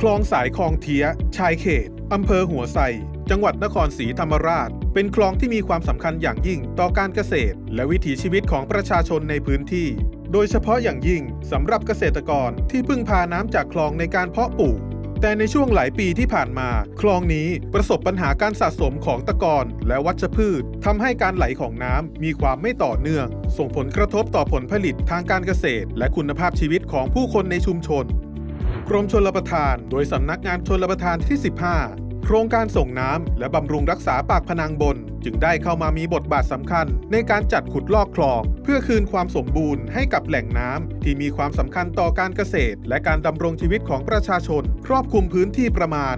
คลองสายคลองเทีย ชายเขต อำเภอหัวไซจังหวัดนครศรีธรรมราช เป็นคลองที่มีความสำคัญอย่างยิ่งต่อการเกษตร และวิถีชีวิตของประชาชนในพื้นที่ โดยเฉพาะอย่างยิ่งสำหรับเกษตรกรที่พึ่งพาน้ำจากคลองในการเพาะปลูก แต่ในช่วงหลายปีที่ผ่านมา คลองนี้ประสบปัญหาการสะสมของตะกอนและวัชพืชทำให้การไหลของน้ำมีความไม่ต่อเนื่อง ส่งผลกระทบต่อผลผลิตทางการเกษตร และคุณภาพชีวิตของผู้คนในชุมชน กรมชลประทาน โดยสำนักงานชลประทานที่ 15 โครงการส่งน้ำและบำรุงรักษาปากพนังบน จึงได้เข้ามามีบทบาทสำคัญ ในการจัดขุดลอกคลอง เพื่อคืนความสมบูรณ์ให้กับแหล่งน้ำที่มีความสำคัญต่อการเกษตร และการดำรงชีวิตของประชาชน ครอบคลุมพื้นที่ประมาณ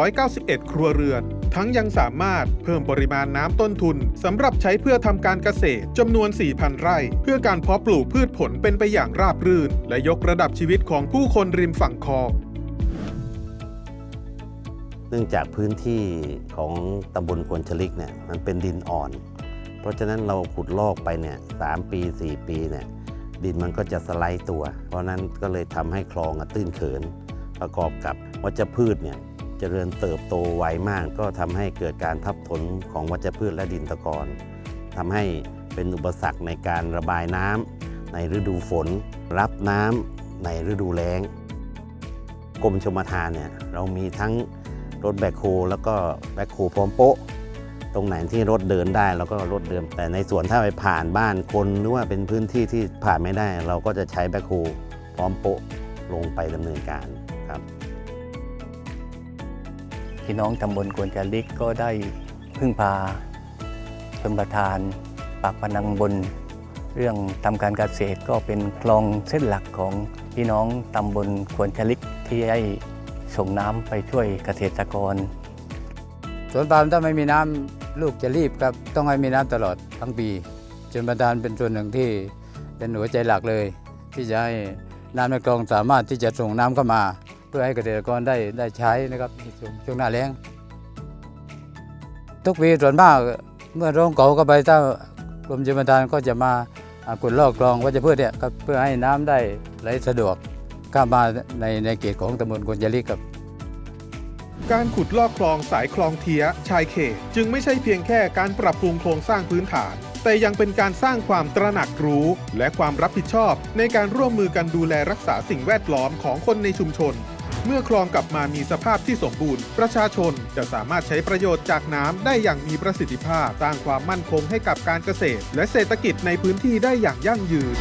491 ครัวเรือน ทั้งยังสามารถเพิ่มปริมาณน้ำต้นทุนสำหรับใช้เพื่อทำการเกษตรจำนวน 4,000 ไร่ เพื่อการเพาะปลูกพืชผลเป็นไปอย่างราบรื่น และยกระดับชีวิตของผู้คนริมฝั่งคลองเนื่องจากพื้นที่ของตำบลควนชลิกเนี่ยมันเป็นดินอ่อน เพราะฉะนั้นเราขุดลอกไปเนี่ยสามปี 4 ปีเนี่ยดินมันก็จะสไลด์ตัว เพราะนั้นก็เลยทำให้คลองอะตื้นเขิน ประกอบกับวัชพืชเนี่ย เจริญเติบโตไวมาก ก็ทำให้เกิดการทับถมของวัชพืชและดินตะกอนทำให้เป็นอุปสรรคในการระบายน้ำในฤดูฝน รับน้ำในฤดูแล้งกรมชมทานเนี่ยเรามีทั้งรถแบคโฮแล้วก็แบคโฮพร้อมโป๊ะ ตรงไหนที่รถเดินได้เราก็รถเดิน แต่ในส่วนถ้าไปผ่านบ้านคนหรือว่าเป็นพื้นที่ที่ผ่านไม่ได้ เราก็จะใช้แบคโฮพร้อมโป๊ะลงไปดำเนินการครับ พี่น้องตำบลกวนจาริกก็ได้พึ่งพาชมประทาน ปากพนังบน เรื่องทำการเกษตรก็เป็นคลองเส้นหลักของพี่น้องตำบลควนจาริกที่ให้ส่งน้ำไปช่วยเกษตรกรสวนปาล์มถ้าไม่มีน้ำลูกจะรีบครับ ต้องให้มีน้ำตลอดทั้งปีจนประทานเป็นส่วนหนึ่งที่เป็นหัวใจหลักเลย ที่จะให้น้ำในคลองสามารถที่จะส่งน้ำเข้ามา เพื่อให้เกษตรกรได้ได้ใช้นะครับในช่วงช่วงหน้าแล้ง ทุกปีส่วนมากเมื่อร้องเก่าก็ไปถ้ากรมชลประทานก็จะมาขุดลอกคลองวัชพืชเนี่ยเพื่อให้น้ำได้ไหลสะดวกเข้ามาในในเขตของตำบลกวนยลิกครับการขุดลอกคลองสายคลองเทียชายเขต จึงไม่ใช่เพียงแค่การปรับปรุงโครงสร้างพื้นฐาน แต่ยังเป็นการสร้างความตระหนักรู้ และความรับผิดชอบ ในการร่วมมือกันดูแลรักษาสิ่งแวดล้อมของคนในชุมชน เมื่อคลองกลับมามีสภาพที่สมบูรณ์ ประชาชนจะสามารถใช้ประโยชน์จากน้ำได้อย่างมีประสิทธิภาพ สร้างความมั่นคงให้กับการเกษตร และเศรษฐกิจในพื้นที่ได้อย่างยั่งยืน